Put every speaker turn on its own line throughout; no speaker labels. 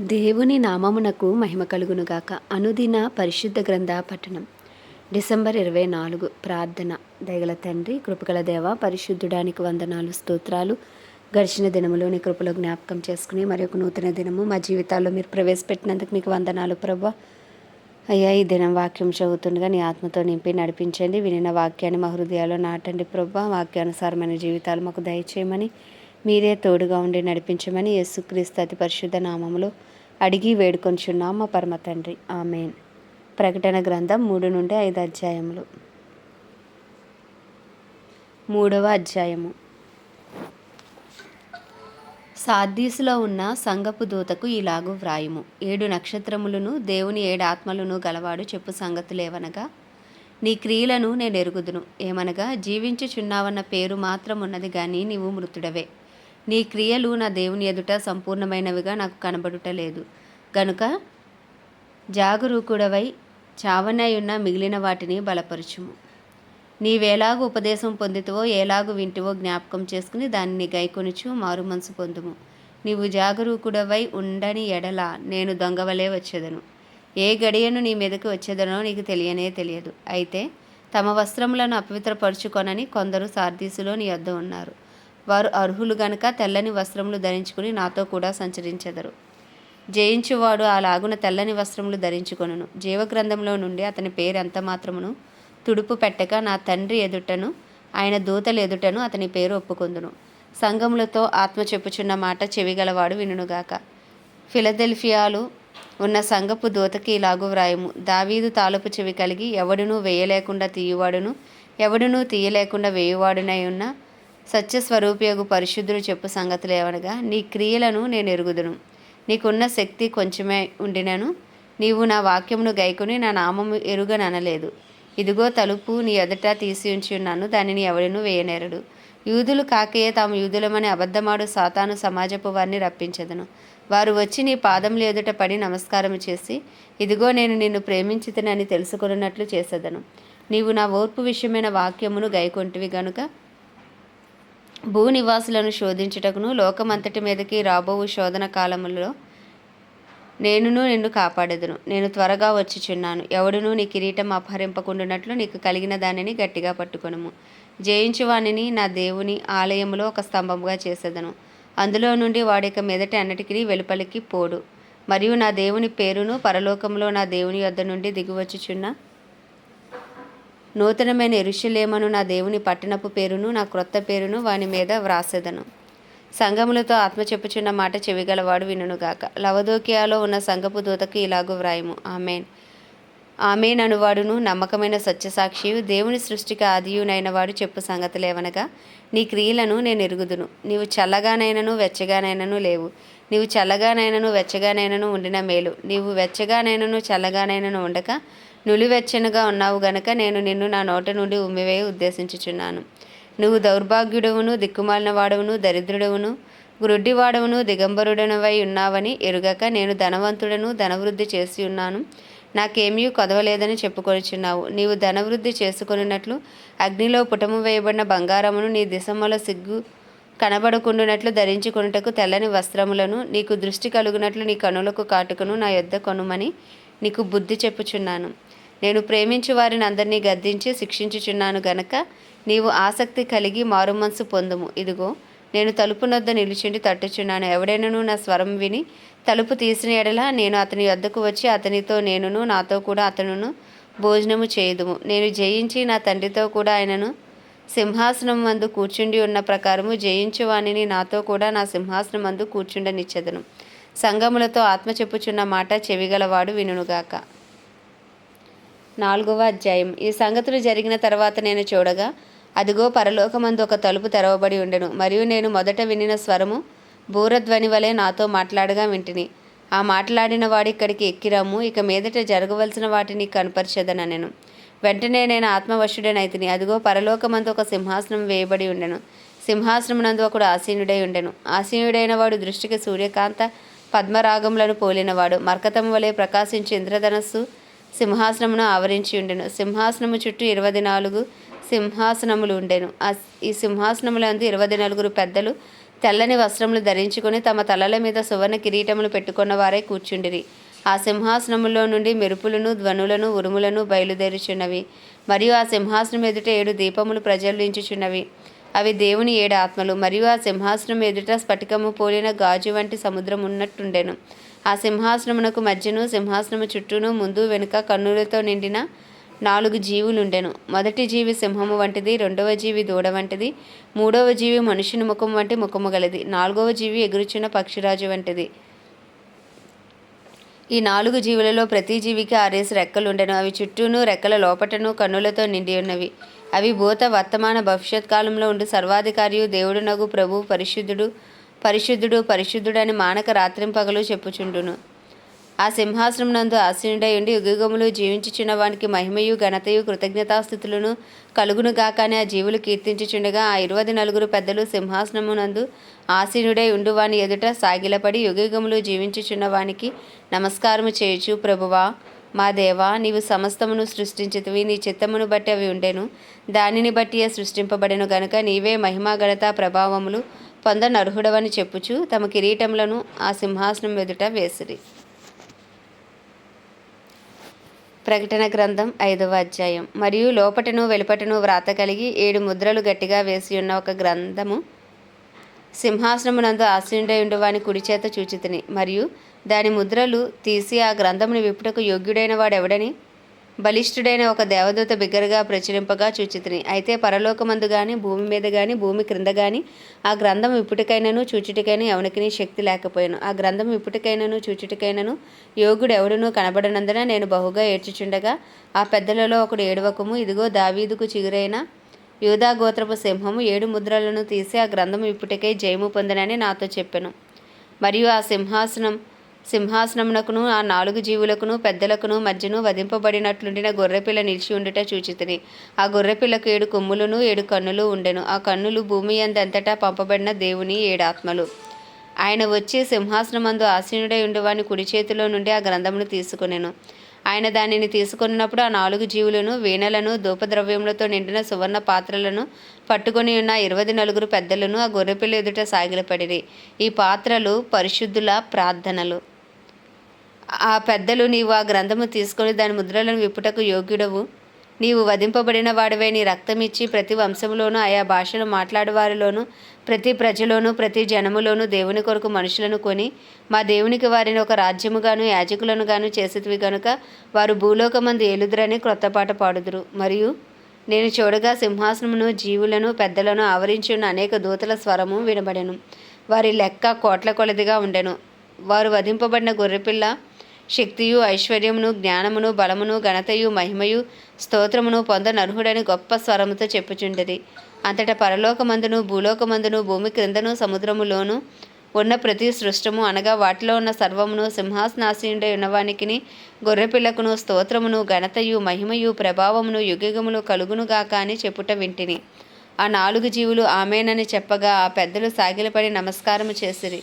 దేవుని నామమునకు మహిమ కలుగునుగాక. అనుదిన పరిశుద్ధ గ్రంథ పట్టణం డిసెంబర్ ఇరవై నాలుగు ప్రార్థన. దయగల తండ్రి కృపగల దేవ పరిశుద్ధుడానికి వందనాలు స్తోత్రాలు. గడిచిన దినములోని కృపలో జ్ఞాపకం చేసుకుని మరి ఒక నూతన దినము మా జీవితాల్లో మీరు ప్రవేశపెట్టినందుకు మీకు వందనాలు ప్రభా. అయ్యా ఈ దినం వాక్యం చదువుతుండగా నీ ఆత్మతో నింపి నడిపించండి. వినిన వాక్యాన్ని మా హృదయాల్లో నాటండి ప్రభా. వాక్యానుసారమైన జీవితాలు మాకు దయచేయమని మీరే తోడుగా ఉండి నడిపించమని యేసుక్రీస్తు అతి పరిశుద్ధ నామములో అడిగి వేడుకొంచున్నాం మా పరమ తండ్రి. ఆమెన్. ప్రకటన గ్రంథం మూడు నుండి ఐదు అధ్యాయములు. మూడవ అధ్యాయము. సాద్దీసులో ఉన్న సంగపు దూతకు ఇలాగు వ్రాయుము. ఏడు నక్షత్రములను దేవుని ఏడు ఆత్మలను గలవాడు చెప్పు సంగతులేవనగా నీ క్రియలను నేను ఎరుగుదును. ఏమనగా జీవించుచున్నావన్న పేరు మాత్రం ఉన్నది కానీ నీవు మృతుడవే. నీ క్రియలు నా దేవుని ఎదుట సంపూర్ణమైనవిగా నాకు కనబడుట లేదు. గనుక జాగరూకుడవై చావనయున్న మిగిలిన వాటిని బలపరుచుము. నీవేలాగు ఉపదేశం పొందితువో ఏలాగు వింటివో జ్ఞాపకం చేసుకుని దానిని గైకొనుచు మారు మనసు పొందుము. నీవు జాగరూకుడవై ఉండని ఎడల నేను దొంగవలే వచ్చేదను. ఏ గడియను నీ మీదకి వచ్చేదనో నీకు తెలియనే తెలియదు. అయితే తమ వస్త్రములను అపవిత్రపరుచుకొనని కొందరు సార్దీసులో నీ వద్ద ఉన్నారు. వారు అర్హులు గనక తెల్లని వస్త్రములు ధరించుకుని నాతో కూడా సంచరించెదరు. జయించువాడు ఆ లాగున తెల్లని వస్త్రములు ధరించుకొనును. జీవగ్రంథంలో నుండి అతని పేరు ఎంత మాత్రమును తుడుపు పెట్టక నా తండ్రి ఎదుటను ఆయన దూతలు ఎదుటను అతని పేరు ఒప్పుకొందును. సంఘములతో ఆత్మ చెప్పుచున్న మాట చెవిగలవాడు వినుగాక ఫిలదెల్ఫియాలు ఉన్న సంగపు దూతకి ఇలాగు వ్రాయము. దావీదు తాలపు చెవి కలిగి ఎవడునూ వేయలేకుండా తీయువాడును ఎవడునూ తీయలేకుండా వేయువాడునై ఉన్న సత్యస్వరూపియగు పరిశుద్ధుడు చెప్పు సంగతులు ఏమనగా నీ క్రియలను నేను ఎరుగుదును. నీకున్న శక్తి కొంచెమే ఉండినను. నీవు నా వాక్యమును గైకొని నా నామము ఎరుగననలేదు. ఇదిగో తలుపు నీ ఎదుట తీసి ఉంచి ఉన్నాను దానిని ఎవడను వేయనేరడు. యూదులు కాకయే తాము యూదులమని అబద్ధమాడు సాతాను సమాజపు వారిని రప్పించదను. వారు వచ్చి నీ పాదములు ఎదుట పడి నమస్కారం చేసి ఇదిగో నేను నిన్ను ప్రేమించితనని తెలుసుకున్నట్లు చేసేదను. నీవు నా ఓర్పు విషయమైన వాక్యమును గైకొంటివి గనుక భూనివాసులను శోధించుటకును లోకమంతటి మీదకి రాబోవు శోధన కాలములలో నేనును నిన్ను కాపాడెదను. నేను త్వరగా వచ్చిచున్నాను. ఎవడునూ నీ కిరీటం అపహరింపకుండునట్లు నీకు కలిగిన దానిని గట్టిగా పట్టుకొనుము. జయించువాణిని నా దేవుని ఆలయములో ఒక స్తంభముగా చేసేదను. అందులో నుండి వాడిక మీదటి అన్నిటికీ వెలుపలికి పోడు. మరియు నా దేవుని పేరును పరలోకంలో నా దేవుని యొద్ద నుండి దిగివచ్చుచున్న నూతనమైన ఎరుషులేమను నా దేవుని పట్టణపు పేరును నా క్రొత్త పేరును వాని మీద వ్రాసెదను. సంఘములతో ఆత్మ చెప్పుచున్న మాట చెవిగలవాడు వినుగాక లవదోకియాలో ఉన్న సంఘపు దూతకు ఇలాగు వ్రాయము. ఆమెన్. ఆమెన్ అనువాడును నమ్మకమైన సత్యసాక్షియు దేవుని సృష్టికి ఆదియునైన వాడు చెప్పు సంగతులేవనగా నీ క్రియలను నేను ఎరుగుదును. నీవు చల్లగానైనను వెచ్చగానైనను లేవు. నీవు చల్లగానైనను వెచ్చగానైనను ఉండిన మేలు. నీవు వెచ్చగానైనను చల్లగానైనను ఉండక నులివెచ్చనుగా ఉన్నావు గనక నేను నిన్ను నా నోట నుండి ఉమ్మివేయ ఉద్దేశించుచున్నాను. నువ్వు దౌర్భాగ్యుడవును దిక్కుమాలిన వాడవును దరిద్రుడవును గ్రుడ్డివాడవును దిగంబరుడనవై ఉన్నావని ఎరుగక నేను ధనవంతుడను ధనవృద్ధి చేసి ఉన్నాను. నాకేమీ కొదవలేదని చెప్పుకొనిచున్నావు. నీవు ధనవృద్ధి చేసుకొనినట్లు అగ్నిలో పుటము వేయబడిన బంగారమును నీ దిశమ్మల సిగ్గు కనబడకుండునట్లు ధరించుకున్నటకు తెల్లని వస్త్రములను నీకు దృష్టి కలుగునట్లు నీ కనులకు కాటుకను నా యొద్ద కొనుమని నీకు బుద్ధి చెప్పుచున్నాను. నేను ప్రేమించు వారిని అందరినీ గద్దించి శిక్షించుచున్నాను గనక నీవు ఆసక్తి కలిగి మారుమనసు పొందుము. ఇదిగో నేను తలుపు నొద్ద నిలిచిండి తట్టుచున్నాను. ఎవడైనను నా స్వరం విని తలుపు తీసిన ఎడల నేను అతని వద్దకు వచ్చి అతనితో నేనును నాతో కూడా అతనును భోజనము చేయుదుము. నేను జయించి నా తండ్రితో కూడా ఆయనను సింహాసనం మందు కూర్చుండి ఉన్న ప్రకారము జయించువాణిని నాతో కూడా నా సింహాసనం మందు కూర్చుండనిచ్చెదను. సంగములతో ఆత్మ చెప్పుచున్న మాట చెవిగలవాడు వినుగాక నాలుగవ అధ్యాయం. ఈ సంగతులు జరిగిన తర్వాత నేను చూడగా అదిగో పరలోకమందు ఒక తలుపు తెరవబడి ఉండెను. మరియు నేను మొదట వినిన స్వరము బూరధ్వని వలె నాతో మాట్లాడగా వింటిని. ఆ మాట్లాడిన వాడిక్కడికి ఇక్కడికి ఇక మీదట జరగవలసిన వాటిని కనపరిచేదనెను వెంటనే నేను ఆత్మవశుడనైతిని. అదిగో పరలోకమందు ఒక సింహాసనం వేయబడి ఉండెను. సింహాసనమునందు ఒకడు ఆసీనుడై ఉండెను. ఆసీనుడైన వాడు దృష్టికి సూర్యకాంత పద్మరాగములను పోలినవాడు. మర్కతం వలె ప్రకాశించి ఇంద్రధనస్సు సింహాసనమును ఆవరించి ఉండెను. సింహాసనము చుట్టూ ఇరవై నాలుగు సింహాసనములు ఉండెను. ఆ ఈ సింహాసనములందు ఇరవై నలుగురు పెద్దలు తెల్లని వస్త్రములు ధరించుకొని తమ తలల మీద సువర్ణ కిరీటములు పెట్టుకున్న వారే కూర్చుండిరి. ఆ సింహాసనములో నుండి మెరుపులను ధ్వనులను ఉరుములను బయలుదేరుచున్నవి. మరియు ఆ సింహాసనం ఎదుట ఏడు దీపములు ప్రజ్వలించుచున్నవి. అవి దేవుని ఏడు ఆత్మలు. మరియు ఆ సింహాసనం ఎదుట స్ఫటికము పోలిన గాజు వంటి సముద్రం ఉన్నట్టుండెను. ఆ సింహాసనమునకు మధ్యను సింహాసనము చుట్టూను ముందు వెనుక కన్నులతో నిండిన నాలుగు జీవులుండెను. మొదటి జీవి సింహము వంటిది రెండవ జీవి దూడ వంటిది మూడవ జీవి మనుషుని ముఖం వంటి ముఖము గలది నాలుగవ జీవి ఎగురుచున్న పక్షిరాజు వంటిది. ఈ నాలుగు జీవులలో ప్రతి జీవికి ఆరేసి రెక్కలుండెను. అవి చుట్టూను రెక్కల లోపటను కన్నులతో నిండి ఉన్నవి. అవి భూత వర్తమాన భవిష్యత్ కాలంలో ఉండి సర్వాధికారియు దేవుడునగు ప్రభు పరిశుద్ధుడు పరిశుద్ధుడు పరిశుద్ధుడని మానక రాత్రింపగలు చెప్పుచుండును. ఆ సింహాసనం నందు ఆసీనుడై ఉండి యుగయుగములు జీవించుచున్న వానికి మహిమయు ఘనతయు కృతజ్ఞతాస్థుతులను కలుగును గాకని ఆ జీవులు కీర్తించుచుండగా ఆ ఇరవై నలుగురు పెద్దలు సింహాసనము నందు ఆసీనుడై ఉండు వాని ఎదుట సాగిలపడి యుగయుగములు జీవించుచున్న వానికి నమస్కారము చేయుచు ప్రభువా మా దేవా నీవు సమస్తమును సృష్టించితివి నీ చిత్తమును బట్టి అవి ఉండెను. దానిని బట్టి సృష్టింపబడెను గనుక నీవే మహిమా ఘనత ప్రభావములు పొందనర్హుడవని చెప్పుచు తమ కిరీటములను ఆ సింహాసనం ఎదుట వేసిరి. ప్రకటన గ్రంథం ఐదవ అధ్యాయం. మరియు లోపటను వెలుపటను వ్రాత కలిగి ఏడు ముద్రలు గట్టిగా వేసి ఉన్న ఒక గ్రంథము సింహాసనమునందు ఆశ్రయుడై ఉండువాని కుడి చేత చూచితిని. మరియు దాని ముద్రలు తీసి ఆ గ్రంథమును విప్పుటకు యోగ్యుడైన వాడెవడని బలిష్ఠుడైన ఒక దేవదూత బిగ్గరగా ప్రచురింపగా చూచితిని. అయితే పరలోకమందు గాని భూమి మీద గాని భూమి క్రింద గాని ఆ గ్రంథం ఇప్పటికైనను చూచుటికైనా ఎవనికిని శక్తి లేకపోయాను. ఆ గ్రంథం ఇప్పటికైనను చూచుటికైనను యోగుడు ఎవడునూ కనబడనందున నేను బహుగా ఏడ్చుచుండగా ఆ పెద్దలలో ఒకడు ఏడవకము. ఇదిగో దావీదుకు చిగురైన యూదా గోత్రపు సింహము ఏడు ముద్రలను తీసి ఆ గ్రంథం ఇప్పటికై జయము పొందనని నాతో చెప్పాను. మరియు ఆ సింహాసనం సింహాసనమునకును ఆ నాలుగు జీవులకును పెద్దలకును మధ్యను వధింపబడినట్లుండిన గొర్రెపిల్ల నిలిచి ఉండుట చూచితిని. ఆ గొర్రెపిల్లకు ఏడు కొమ్ములను ఏడు కన్నులు ఉండెను. ఆ కన్నులు భూమి అందంతటా పంపబడిన దేవుని ఏడాత్మలు ఆయన వచ్చి సింహాసనమందు ఆసీనుడై ఉండేవాని కుడి చేతిలో నుండి ఆ గ్రంథమును తీసుకునేను. ఆయన దానిని తీసుకున్నప్పుడు ఆ నాలుగు జీవులను వీణలను ధూపద్రవ్యములతో నిండిన సువర్ణ పాత్రలను పట్టుకొని ఉన్న ఇరవై నలుగురు పెద్దలను ఆ గొర్రెపిల్ల ఎదుట సాగిలపడిరి. ఈ పాత్రలు పరిశుద్ధుల ప్రార్థనలు. ఆ పెద్దలు నీవు ఆ గ్రంథము తీసుకొని దాని ముద్రలను విప్పుటకు యోగ్యుడవు. నీవు వధింపబడిన వాడివై నీ రక్తమిచ్చి ప్రతి వంశములోనూ ఆయా భాషలు మాట్లాడేవారిలోనూ ప్రతి ప్రజలోనూ ప్రతి జనములోనూ దేవుని కొరకు మనుషులను కొని మా దేవునికి వారిని ఒక రాజ్యముగాను యాజకులను గాను చేసేటివి గనుక వారు భూలోకమందు ఏలుదురని క్రొత్త పాట పాడుదురు. మరియు నేను చూడగా సింహాసనమును జీవులను పెద్దలను ఆవరించి ఉన్న అనేక దూతల స్వరము వినబడెను. వారి లెక్క కోట్ల కొలదిగా ఉండెను. వారు వధింపబడిన గొర్రెపిల్ల శక్తియు ఐశ్వర్యమును జ్ఞానమును బలమును ఘనతయు మహిమయు స్తోత్రమును పొందనర్హుడని గొప్ప స్వరముతో చెప్పుచుండది. అంతటా పరలోకమందును భూలోకమందును భూమి క్రిందను సముద్రములోను ఉన్న ప్రతి సృష్టము అనగా వాటిలో ఉన్న సర్వమును సింహాసనాశీనుడై ఉన్నవానికిని గొర్రెపిల్లకును స్తోత్రమును ఘనతయు మహిమయు ప్రభావమును యుగములు కలుగునుగాక అని చెప్పుట వింటిని. ఆ నాలుగు జీవులు ఆమెనని చెప్పగా ఆ పెద్దలు సాగిలపడి నమస్కారము చేసిరి.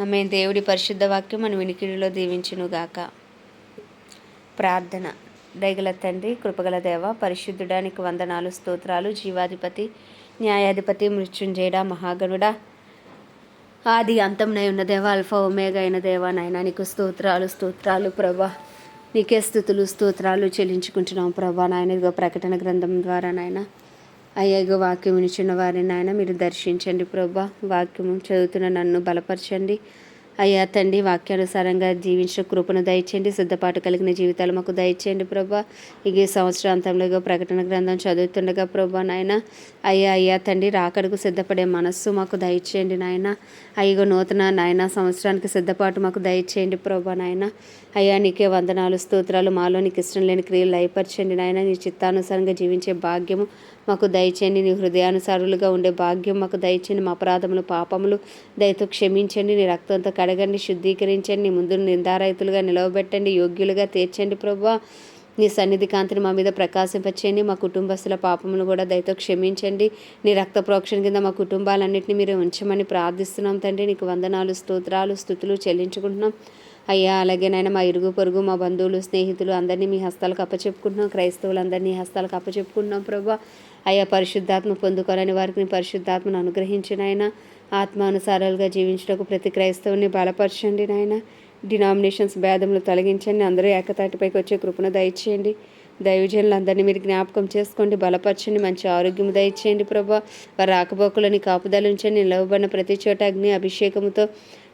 ఆమె దేవుడి పరిశుద్ధ వాక్యం మన వినికిడిలో దీవించునుగాక. ప్రార్థన. దయగల తండ్రి కృపగల దేవ పరిశుద్ధుడానికి వందనాలు స్తోత్రాలు జీవాధిపతి న్యాయాధిపతి మృత్యుంజయుడ మహాగణుడా. ఆది అంతంనై ఉన్న దేవ అల్ఫా ఒమేగా అయిన దేవ నాయన నీకు స్తోత్రాలు స్తోత్రాలు ప్రభా. నీకే స్థుతులు స్తోత్రాలు చెల్లించుకుంటున్నాం ప్రభా. నాయన ఇదిగో ప్రకటన గ్రంథం ద్వారా నాయన అయ్యగో వాక్యం వినిచున్న వారిని నాయన మీరు దర్శించండి ప్రభా. వాక్యము చదువుతున్న నన్ను బలపరచండి. అయ్యా తండ్రి వాక్యానుసారంగా జీవించిన కృపను దయచేయండి. సిద్ధపాటు కలిగిన జీవితాలు మాకు దయచేయండి ప్రభా. ఇక సంవత్సరాంతంలో ప్రకటన గ్రంథం చదువుతుండగా ప్రభా నాయన అయ్యా అయ్యా తండ్రి రాకడకు సిద్ధపడే మనస్సు మాకు దయచేయండి నాయన. అయ్యగో నూతన నాయన సంవత్సరానికి సిద్ధపాటు మాకు దయచేయండి ప్రభా నాయన. అయ్యా నీకే వందనాలు స్తోత్రాలు మాలో నీకు ఇష్టం లేని క్రియలు లయపరచండి నాయన. నీ చిత్తానుసారంగా జీవించే భాగ్యము మాకు దయచేయండి నీ హృదయానుసారులుగా ఉండే భాగ్యం మాకు దయచేయండి మా అపరాధములు పాపములు దయతో క్షమించండి నీ రక్తంతో కడగండి శుద్ధీకరించండి ముందు నిందారహితులుగా నిలవబెట్టండి యోగ్యులుగా తీర్చండి ప్రభా. నీ సన్నిధి కాంతిని మా మీద ప్రకాశింపచేయండి మా కుటుంబస్తుల పాపమును కూడా దయతో క్షమించండి. నీ రక్త ప్రోక్షణ కింద మా కుటుంబాలన్నింటినీ మీరు ఉంచమని ప్రార్థిస్తున్నాం తండ్రి. నీకు వందనాలు స్తోత్రాలు స్థుతులు చెల్లించుకుంటున్నాం. అయ్యా అలాగే నాయన మా ఇరుగు పొరుగు మా బంధువులు స్నేహితులు అందరినీ మీ హస్తాలకు అప్పచెప్పుకుంటున్నాం. క్రైస్తవులందరినీ హస్తాలకు అప్పచెప్పుకుంటున్నాం ప్రభా. అయ్యా పరిశుద్ధాత్మ పొందుకోవాలని వారికి పరిశుద్ధాత్మను అనుగ్రహించిన ఆయన ఆత్మానుసారాలుగా జీవించడానికి ప్రతి క్రైస్తవుని బలపరచండి నాయన. డినామినేషన్స్ భేదములు తొలగించండి. అందరూ ఏకతాటిపైకి వచ్చే కృపను దయచేయండి. దైవజనులందరినీ మీరు జ్ఞాపకం చేసుకోండి. బలపరచండి. మంచి ఆరోగ్యం దయచేయండి ప్రభా. వారి రాకపోకలని కాపుదల ఉంచండి. నిలవబడిన ప్రతి చోట అగ్ని అభిషేకముతో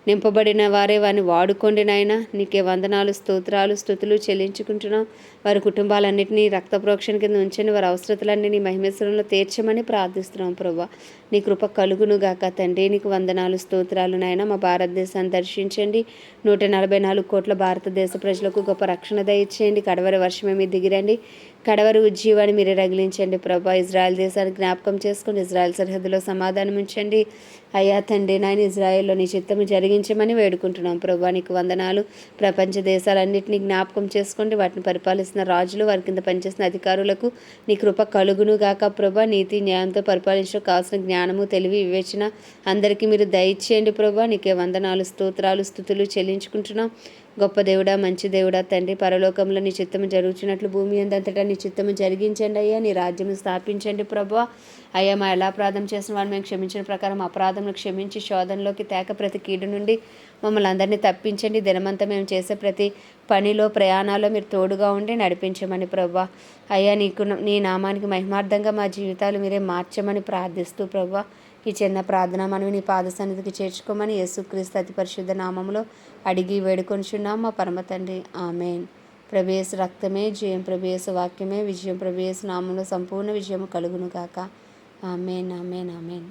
నింపబడిన వారే వారిని వాడుకోండి నాయన. నీకే వందనాలు స్తోత్రాలు స్థుతులు చెల్లించుకుంటున్నాం. వారి కుటుంబాలన్నింటినీ రక్త ప్రోక్షణ కింద ఉంచండి. వారి అవసరతలన్నీ నీ మహిమేశ్వరంలో తీర్చమని ప్రార్థిస్తున్నాం ప్రభా. నీ కృప కలుగును గాక తండ్రి. నీకు వందనాలు స్తోత్రాలు నాయన. మా భారతదేశాన్ని దర్శించండి. నూట నలభై నాలుగు కోట్ల భారతదేశ ప్రజలకు గొప్ప రక్షణ దయచేయండి. కడవరి వర్షమే మీ దిగిరండి. కడవరు ఉజ్జీవాన్ని మీరే రగిలించండి ప్రభా. ఇజ్రాయెల్ దేశాన్ని జ్ఞాపకం చేసుకుని ఇజ్రాయెల్ సరిహద్దులో సమాధానం ఉంచండి. అయ్యా తండ్రి నాయన ఇజ్రాయెల్లో నీ చిత్తము జరిగించమని వేడుకుంటున్నాం ప్రభా. నీకు వందనాలు. ప్రపంచ దేశాలన్నింటినీ జ్ఞాపకం చేసుకోండి. వాటిని పరిపాలిస్తున్న రాజులు వారి కింద పనిచేసిన అధికారులకు నీ కృప కలుగును గాక ప్రభా. నీతి న్యాయంతో పరిపాలించడం కావాల్సిన జ్ఞానము తెలివి వివేచన అందరికీ మీరు దయచేయండి ప్రభా. నీకే వందనాలు స్తోత్రాలు స్థుతులు చెల్లించుకుంటున్నాం. గొప్ప దేవుడా మంచి దేవుడా తండ్రి పరలోకంలో నీ చిత్తము జరుగుతున్నట్లు భూమి అందంతటా నీ చిత్తము జరిగించండి అయ్యా నీ రాజ్యము స్థాపించండి ప్రభు. అయ్యా మా ఎలా అపరాధం చేసిన వాళ్ళు మేము క్షమించిన ప్రకారం అపరాధంను క్షమించి శోధనలోకి తేక ప్రతి కీడు నుండి మమ్మల్ని అందరినీ తప్పించండి. దినమంతా మేము చేసే ప్రతి పనిలో ప్రయాణాల్లో మీరు తోడుగా ఉండి నడిపించమని ప్రభా. అయ్యా నీకు నీ నామానికి మహిమార్థంగా మా జీవితాలు మీరే మార్చమని ప్రార్థిస్తూ ప్రభా. ఈ చిన్న ప్రార్థన మనవి నీ పాద సన్నిధికి చేర్చుకోమని యేసుక్రీస్తు అతి పరిశుద్ధ నామంలో అడిగి వేడుకొనిచున్నాం మా పరమ తండ్రి. ఆమెన్. ప్రభేశ రక్తమే జయం ప్రభేశ వాక్యమే విజయం ప్రభేశ నామంలో సంపూర్ణ విజయం కలుగును గాక. Amen amen amen.